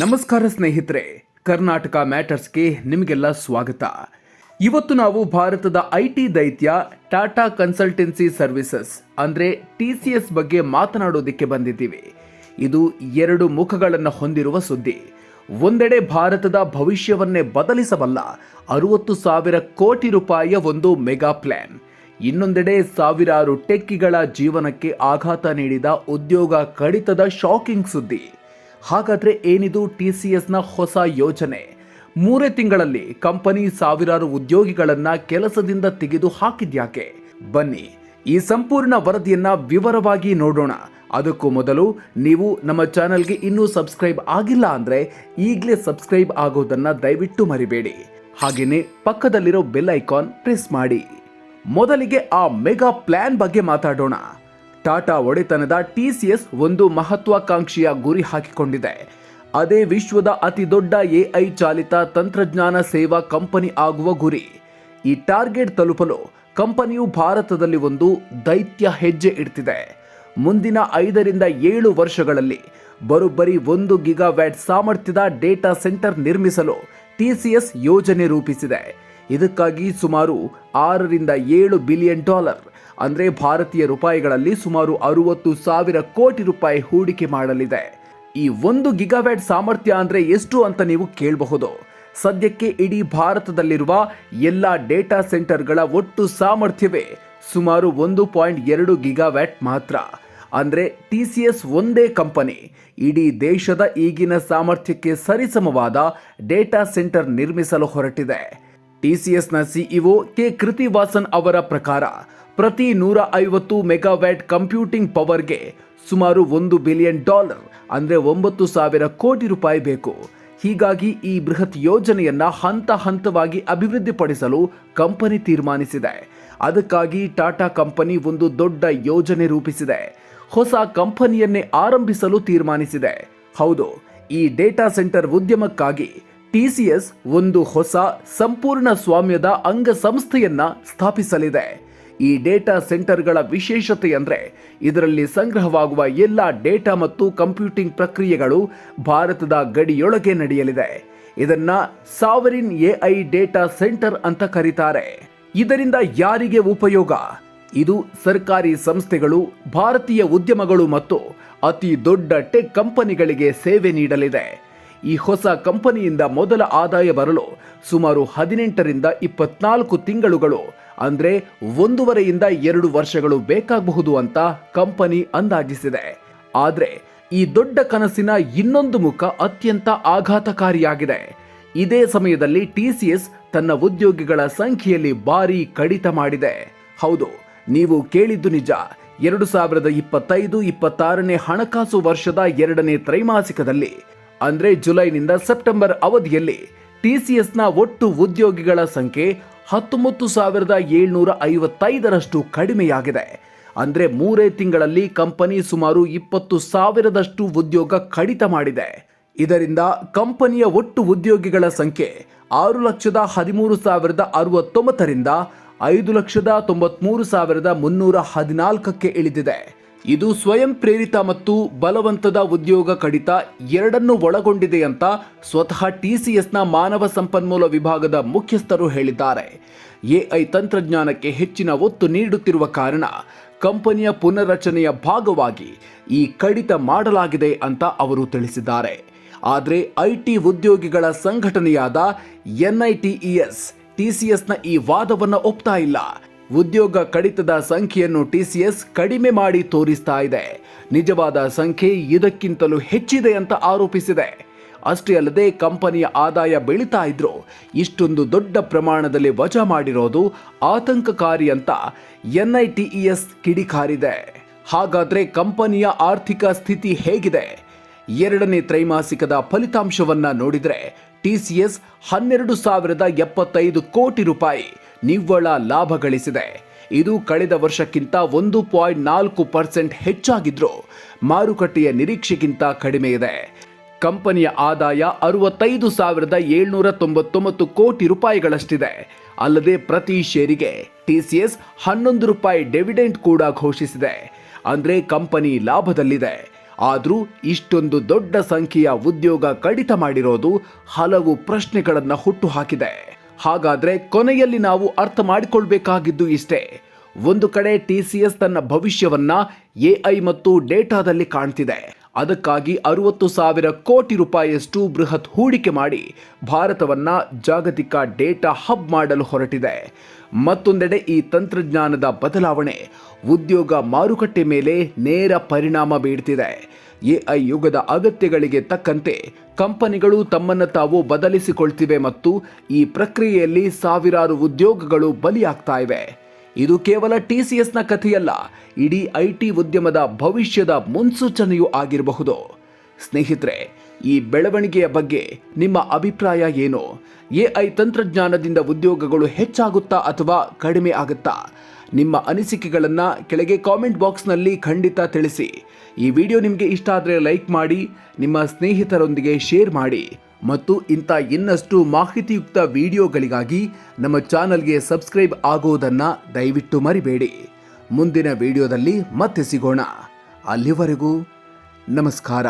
ನಮಸ್ಕಾರ ಸ್ನೇಹಿತರೆ, ಕರ್ನಾಟಕ ಮ್ಯಾಟರ್ಸ್ಗೆ ನಿಮಗೆಲ್ಲ ಸ್ವಾಗತ. ಇವತ್ತು ನಾವು ಭಾರತದ ಐ ಟಿ ದೈತ್ಯ ಟಾಟಾ ಕನ್ಸಲ್ಟೆನ್ಸಿ ಸರ್ವಿಸಸ್, ಅಂದರೆ ಟಿ ಸಿ ಎಸ್ ಬಗ್ಗೆ ಮಾತನಾಡೋದಕ್ಕೆ ಬಂದಿದ್ದೀವಿ. ಇದು ಎರಡು ಮುಖಗಳನ್ನು ಹೊಂದಿರುವ ಸುದ್ದಿ. ಒಂದೆಡೆ ಭಾರತದ ಭವಿಷ್ಯವನ್ನೇ ಬದಲಿಸಬಲ್ಲ ಅರುವತ್ತು ಸಾವಿರ ಕೋಟಿ ರೂಪಾಯಿಯ ಒಂದು ಮೆಗಾ ಪ್ಲಾನ್. ಇನ್ನೊಂದೆಡೆ ಸಾವಿರಾರು ಟೆಕ್ಕಿಗಳ ಜೀವನಕ್ಕೆ ಆಘಾತ ನೀಡಿದ ಉದ್ಯೋಗ ಕಡಿತದ ಶಾಕಿಂಗ್ ಸುದ್ದಿ. ಹಾಗಾದ್ರೆ ಏನಿದು ಟಿ ಸಿ ಎಸ್ನ ಹೊಸ ಯೋಜನೆ? ಮೂರೇ ತಿಂಗಳಲ್ಲಿ ಕಂಪನಿ ಸಾವಿರಾರು ಉದ್ಯೋಗಿಗಳನ್ನ ಕೆಲಸದಿಂದ ತೆಗೆದು ಹಾಕಿದ್ಯಾಕೆ? ಬನ್ನಿ, ಈ ಸಂಪೂರ್ಣ ವರದಿಯನ್ನ ವಿವರವಾಗಿ ನೋಡೋಣ. ಅದಕ್ಕೂ ಮೊದಲು ನೀವು ನಮ್ಮ ಚಾನೆಲ್ಗೆ ಇನ್ನೂ ಸಬ್ಸ್ಕ್ರೈಬ್ ಆಗಿಲ್ಲ ಅಂದ್ರೆ ಈಗಲೇ ಸಬ್ಸ್ಕ್ರೈಬ್ ಆಗೋದನ್ನ ದಯವಿಟ್ಟು ಮರಿಬೇಡಿ. ಹಾಗೆಯೇ ಪಕ್ಕದಲ್ಲಿರೋ ಬೆಲ್ ಐಕಾನ್ ಪ್ರೆಸ್ ಮಾಡಿ. ಮೊದಲಿಗೆ ಆ ಮೆಗಾ ಪ್ಲಾನ್ ಬಗ್ಗೆ ಮಾತಾಡೋಣ. ಟಾಟಾ ಒಡೆತನದ ಟಿಸಿಎಸ್ ಒಂದು ಮಹತ್ವಾಕಾಂಕ್ಷೆಯ ಗುರಿ ಹಾಕಿಕೊಂಡಿದೆ. ಅದೇ ವಿಶ್ವದ ಅತಿ ದೊಡ್ಡ ಎಐ ಚಾಲಿತ ತಂತ್ರಜ್ಞಾನ ಸೇವಾ ಕಂಪನಿ ಆಗುವ ಗುರಿ. ಈ ಟಾರ್ಗೆಟ್ ತಲುಪಲು ಕಂಪನಿಯು ಭಾರತದಲ್ಲಿ ಒಂದು ದೈತ್ಯ ಹೆಜ್ಜೆ ಇಡ್ತಿದೆ. ಮುಂದಿನ ಐದರಿಂದ ಏಳು ವರ್ಷಗಳಲ್ಲಿ ಬರೋಬ್ಬರಿ ಒಂದು ಗಿಗಾವ್ಯಾಟ್ ಸಾಮರ್ಥ್ಯದ ಡೇಟಾ ಸೆಂಟರ್ ನಿರ್ಮಿಸಲು ಟಿಸಿಎಸ್ ಯೋಜನೆ ರೂಪಿಸಿದೆ. ಇದಕ್ಕಾಗಿ ಸುಮಾರು ಆರರಿಂದ ಏಳು ಬಿಲಿಯನ್ ಡಾಲರ್ ಅಂದರೆ ಭಾರತೀಯ ರೂಪಾಯಿಗಳಲ್ಲಿ ಸುಮಾರು ಅರುವತ್ತು ಸಾವಿರ ಕೋಟಿ ರೂಪಾಯಿ ಹೂಡಿಕೆ ಮಾಡಲಿದೆ. ಈ ಒಂದು ಗಿಗಾವ್ಯಾಟ್ ಸಾಮರ್ಥ್ಯ ಅಂದರೆ ಎಷ್ಟು ಅಂತ ನೀವು ಕೇಳಬಹುದು. ಸದ್ಯಕ್ಕೆ ಇಡೀ ಭಾರತದಲ್ಲಿರುವ ಎಲ್ಲ ಡೇಟಾ ಸೆಂಟರ್ಗಳ ಒಟ್ಟು ಸಾಮರ್ಥ್ಯವೇ ಸುಮಾರು ಒಂದು ಪಾಯಿಂಟ್ ಎರಡು ಗಿಗಾವ್ಯಾಟ್ ಮಾತ್ರ. ಅಂದರೆ ಟಿ ಸಿ ಎಸ್ ಒಂದೇ ಕಂಪನಿ, ಇಡೀ ದೇಶದ ಈಗಿನ ಸಾಮರ್ಥ್ಯಕ್ಕೆ ಸರಿಸಮವಾದ ಡೇಟಾ ಸೆಂಟರ್ ನಿರ್ಮಿಸಲು ಹೊರಟಿದೆ. ಟಿಸಿಎಸ್ನ ಸಿಇಒ ಕೆ ಕೃತಿವಾಸನ್ ಅವರ ಪ್ರಕಾರ ಪ್ರತಿ ನೂರ ಐವತ್ತು ಮೆಗಾವ್ಯಾಟ್ ಕಂಪ್ಯೂಟಿಂಗ್ ಪವರ್ಗೆ ಸುಮಾರು ಒಂದು ಬಿಲಿಯನ್ ಡಾಲರ್, ಅಂದರೆ ಒಂಬತ್ತು ಸಾವಿರ ಕೋಟಿ ರೂಪಾಯಿ ಬೇಕು. ಹೀಗಾಗಿ ಈ ಬೃಹತ್ ಯೋಜನೆಯನ್ನ ಹಂತ ಹಂತವಾಗಿ ಅಭಿವೃದ್ಧಿಪಡಿಸಲು ಕಂಪನಿ ತೀರ್ಮಾನಿಸಿದೆ. ಅದಕ್ಕಾಗಿ ಟಾಟಾ ಕಂಪನಿ ಒಂದು ದೊಡ್ಡ ಯೋಜನೆ ರೂಪಿಸಿದೆ. ಹೊಸ ಕಂಪನಿಯನ್ನೇ ಆರಂಭಿಸಲು ತೀರ್ಮಾನಿಸಿದೆ. ಹೌದು, ಈ ಡೇಟಾ ಸೆಂಟರ್ ಉದ್ಯಮಕ್ಕಾಗಿ ಟಿಸಿಎಸ್ ಒಂದು ಹೊಸ ಸಂಪೂರ್ಣ ಸ್ವಾಮ್ಯದ ಅಂಗಸಂಸ್ಥೆಯನ್ನ ಸ್ಥಾಪಿಸಲಿದೆ. ಈ ಡೇಟಾ ಸೆಂಟರ್ಗಳ ವಿಶೇಷತೆ ಅಂದರೆ ಇದರಲ್ಲಿ ಸಂಗ್ರಹವಾಗುವ ಎಲ್ಲ ಡೇಟಾ ಮತ್ತು ಕಂಪ್ಯೂಟಿಂಗ್ ಪ್ರಕ್ರಿಯೆಗಳು ಭಾರತದ ಗಡಿಯೊಳಗೆ ನಡೆಯಲಿದೆ. ಇದನ್ನ ಸಾವರಿನ್ ಎಐ ಡೇಟಾ ಸೆಂಟರ್ ಅಂತ ಕರೀತಾರೆ. ಇದರಿಂದ ಯಾರಿಗೆ ಉಪಯೋಗ? ಇದು ಸರ್ಕಾರಿ ಸಂಸ್ಥೆಗಳು, ಭಾರತೀಯ ಉದ್ಯಮಗಳು ಮತ್ತು ಅತಿ ದೊಡ್ಡ ಟೆಕ್ ಕಂಪನಿಗಳಿಗೆ ಸೇವೆ ನೀಡಲಿದೆ. ಈ ಹೊಸ ಕಂಪನಿಯಿಂದ ಮೊದಲ ಆದಾಯ ಬರಲು ಸುಮಾರು ಹದಿನೆಂಟರಿಂದ ಇಪ್ಪತ್ನಾಲ್ಕು ತಿಂಗಳುಗಳು ಅಂದ್ರೆ ಒಂದೂವರೆಯಿಂದ ಎರಡು ವರ್ಷಗಳು ಬೇಕಾಗಬಹುದು ಅಂತ ಕಂಪನಿ ಅಂದಾಜಿಸಿದೆ. ಆದ್ರೆ ಈ ದೊಡ್ಡ ಕನಸಿನ ಇನ್ನೊಂದು ಮುಖ ಅತ್ಯಂತ ಆಘಾತಕಾರಿಯಾಗಿದೆ. ಇದೇ ಸಮಯದಲ್ಲಿ ಟಿಸಿಎಸ್ ತನ್ನ ಉದ್ಯೋಗಿಗಳ ಸಂಖ್ಯೆಯಲ್ಲಿ ಭಾರಿ ಕಡಿತ ಮಾಡಿದೆ. ಹೌದು, ನೀವು ಕೇಳಿದ್ದು ನಿಜ. ಎರಡು ಸಾವಿರದ ಇಪ್ಪತ್ತೈದು, ಇಪ್ಪತ್ತಾರನೇ ಹಣಕಾಸು ವರ್ಷದ ಎರಡನೇ ತ್ರೈಮಾಸಿಕದಲ್ಲಿ, ಅಂದ್ರೆ ಜುಲೈನಿಂದ ಸೆಪ್ಟೆಂಬರ್ ಅವಧಿಯಲ್ಲಿ ಟಿಸಿಎಸ್ನ ಒಟ್ಟು ಉದ್ಯೋಗಿಗಳ ಸಂಖ್ಯೆ ಹತ್ತೊಂಬತ್ತು ಸಾವಿರದ ಏಳ್ನೂರ ಐವತ್ತೈದರಷ್ಟು ಕಡಿಮೆಯಾಗಿದೆ. ಅಂದರೆ ಮೂರೇ ತಿಂಗಳಲ್ಲಿ ಕಂಪನಿ ಸುಮಾರು ಇಪ್ಪತ್ತು ಸಾವಿರದಷ್ಟು ಉದ್ಯೋಗ ಕಡಿತ ಮಾಡಿದೆ. ಇದರಿಂದ ಕಂಪನಿಯ ಒಟ್ಟು ಉದ್ಯೋಗಿಗಳ ಸಂಖ್ಯೆ ಆರು ಲಕ್ಷದ ಹದಿಮೂರು ಸಾವಿರದ ಅರವತ್ತೊಂಬತ್ತರಿಂದ ಐದು ಲಕ್ಷದ ತೊಂಬತ್ಮೂರು ಸಾವಿರದ ಮುನ್ನೂರ ಹದಿನಾಲ್ಕಕ್ಕೆ ಇಳಿದಿದೆ. ಇದು ಸ್ವಯಂ ಪ್ರೇರಿತ ಮತ್ತು ಬಲವಂತದ ಉದ್ಯೋಗ ಕಡಿತ ಎರಡನ್ನು ಒಳಗೊಂಡಿದೆ ಅಂತ ಸ್ವತಃ ಟಿಸಿಎಸ್ನ ಮಾನವ ಸಂಪನ್ಮೂಲ ವಿಭಾಗದ ಮುಖ್ಯಸ್ಥರು ಹೇಳಿದ್ದಾರೆ. ಎಐ ತಂತ್ರಜ್ಞಾನಕ್ಕೆ ಹೆಚ್ಚಿನ ಒತ್ತು ನೀಡುತ್ತಿರುವ ಕಾರಣ ಕಂಪನಿಯ ಪುನರ್ರಚನೆಯ ಭಾಗವಾಗಿ ಈ ಕಡಿತ ಮಾಡಲಾಗಿದೆ ಅಂತ ಅವರು ತಿಳಿಸಿದ್ದಾರೆ. ಆದರೆ ಐಟಿ ಉದ್ಯೋಗಿಗಳ ಸಂಘಟನೆಯಾದ ಎನ್ಐಟಿಇಎಸ್ ಟಿಸಿಎಸ್ನ ಈ ವಾದವನ್ನು ಒಪ್ತಾ ಇಲ್ಲ. ಉದ್ಯೋಗ ಕಡಿತದ ಸಂಖ್ಯೆಯನ್ನು ಟಿಸಿಎಸ್ ಕಡಿಮೆ ಮಾಡಿ ತೋರಿಸ್ತಾ ಇದೆ. ನಿಜವಾದ ಸಂಖ್ಯೆ ಇದಕ್ಕಿಂತಲೂ ಹೆಚ್ಚಿದೆ ಅಂತ ಆರೋಪಿಸಿದೆ. ಅಷ್ಟೇ ಅಲ್ಲದೆ ಕಂಪನಿಯ ಆದಾಯ ಬೆಳೀತಾ ಇದ್ರು. ಇಷ್ಟೊಂದು ದೊಡ್ಡ ಪ್ರಮಾಣದಲ್ಲಿ ವಜಾ ಮಾಡಿರೋದು ಆತಂಕಕಾರಿ ಅಂತ ಎನ್ಐಟಿಇಎಸ್ ಕಿಡಿಕಾರಿದೆ. ಹಾಗಾದ್ರೆ ಕಂಪನಿಯ ಆರ್ಥಿಕ ಸ್ಥಿತಿ ಹೇಗಿದೆ? ಎರಡನೇ ತ್ರೈಮಾಸಿಕದ ಫಲಿತಾಂಶವನ್ನ ನೋಡಿದ್ರೆ ಟಿಸಿಎಸ್ ಹನ್ನೆರಡು ಸಾವಿರದ ಎಪ್ಪತ್ತೈದು ಕೋಟಿ ರೂಪಾಯಿ. ನಿವ್ವಳ ಲಾಭ ಗಳಿಸಿದೆ. ಇದು ಕಳೆದ ವರ್ಷಕ್ಕಿಂತ ಒಂದು ಪಾಯಿಂಟ್ ನಾಲ್ಕು ಪರ್ಸೆಂಟ್ ಹೆಚ್ಚಾಗಿದ್ರೂ. ಮಾರುಕಟ್ಟೆಯ ನಿರೀಕ್ಷೆಗಿಂತ ಕಡಿಮೆ ಇದೆ. ಕಂಪನಿಯ ಆದಾಯ ಅರವತ್ತೈದು ಸಾವಿರದ ಏಳ್ನೂರ ತೊಂಬತ್ತೊಂಬತ್ತು ಕೋಟಿ ರೂಪಾಯಿಗಳಷ್ಟಿದೆ. ಅಲ್ಲದೆ ಪ್ರತಿ ಷೇರಿಗೆ ಟಿಸಿಎಸ್ ಹನ್ನೊಂದು ರೂಪಾಯಿ ಡಿವಿಡೆಂಟ್ ಕೂಡ ಘೋಷಿಸಿದೆ. ಅಂದ್ರೆ ಕಂಪನಿ ಲಾಭದಲ್ಲಿದೆ. ಆದರೂ ಇಷ್ಟೊಂದು ದೊಡ್ಡ ಸಂಖ್ಯೆಯ ಉದ್ಯೋಗ ಕಡಿತ ಮಾಡಿರೋದು ಹಲವು ಪ್ರಶ್ನೆಗಳನ್ನು ಹುಟ್ಟುಹಾಕಿದೆ ಹಾಗಾದ್ರೆ ಕೊನೆಯಲ್ಲಿ ನಾವು ಅರ್ಥ ಮಾಡಿಕೊಳ್ಬೇಕಾಗಿದ್ದು ಇಷ್ಟೇ. ಒಂದು ಕಡೆ ಟಿ ಸಿ ಎಸ್ ತನ್ನ ಭವಿಷ್ಯವನ್ನ ಎಐ ಮತ್ತು ಡೇಟಾದಲ್ಲಿ ಕಾಣ್ತಿದೆ. ಅದಕ್ಕಾಗಿ ಅರವತ್ತು ಸಾವಿರ ಕೋಟಿ ರೂಪಾಯಿಯಷ್ಟು ಬೃಹತ್ ಹೂಡಿಕೆ ಮಾಡಿ ಭಾರತವನ್ನ ಜಾಗತಿಕ ಡೇಟಾ ಹಬ್ ಮಾಡಲು ಹೊರಟಿದೆ. ಮತ್ತೊಂದೆಡೆ ಈ ತಂತ್ರಜ್ಞಾನದ ಬದಲಾವಣೆ ಉದ್ಯೋಗ ಮಾರುಕಟ್ಟೆ ಮೇಲೆ ನೇರ ಪರಿಣಾಮ ಬೀಳ್ತಿದೆ ಎಐ ಯುಗದ ಅಗತ್ಯಗಳಿಗೆ ತಕ್ಕಂತೆ ಕಂಪನಿಗಳು ತಮ್ಮನ್ನು ತಾವು ಬದಲಿಸಿಕೊಳ್ತಿವೆ ಮತ್ತು ಈ ಪ್ರಕ್ರಿಯೆಯಲ್ಲಿ ಸಾವಿರಾರು ಉದ್ಯೋಗಗಳು ಬಲಿಯಾಗ್ತಾ ಇವೆ. ಇದು ಕೇವಲ ಟಿ ಸಿ ಎಸ್ನ ಕಥೆಯಲ್ಲ, ಇಡೀ ಐ ಉದ್ಯಮದ ಭವಿಷ್ಯದ ಮುನ್ಸೂಚನೆಯೂ ಆಗಿರಬಹುದು. ಸ್ನೇಹಿತರೆ, ಈ ಬೆಳವಣಿಗೆಯ ಬಗ್ಗೆ ನಿಮ್ಮ ಅಭಿಪ್ರಾಯ ಏನು? ಎಐ ತಂತ್ರಜ್ಞಾನದಿಂದ ಉದ್ಯೋಗಗಳು ಹೆಚ್ಚಾಗುತ್ತಾ ಅಥವಾ ಕಡಿಮೆ ಆಗುತ್ತಾ? ನಿಮ್ಮ ಅನಿಸಿಕೆಗಳನ್ನು ಕೆಳಗೆ ಕಾಮೆಂಟ್ ಬಾಕ್ಸ್ನಲ್ಲಿ ಖಂಡಿತ ತಿಳಿಸಿ. ಈ ವಿಡಿಯೋ ನಿಮಗೆ ಇಷ್ಟ ಆದರೆ ಲೈಕ್ ಮಾಡಿ, ನಿಮ್ಮ ಸ್ನೇಹಿತರೊಂದಿಗೆ ಶೇರ್ ಮಾಡಿ ಮತ್ತು ಇಂಥ ಇನ್ನಷ್ಟು ಮಾಹಿತಿಯುಕ್ತ ವಿಡಿಯೋಗಳಿಗಾಗಿ ನಮ್ಮ ಚಾನಲ್ಗೆ ಸಬ್ಸ್ಕ್ರೈಬ್ ಆಗುವುದನ್ನು ದಯವಿಟ್ಟು ಮರಿಬೇಡಿ. ಮುಂದಿನ ವಿಡಿಯೋದಲ್ಲಿ ಮತ್ತೆ ಸಿಗೋಣ. ಅಲ್ಲಿವರೆಗೂ ನಮಸ್ಕಾರ.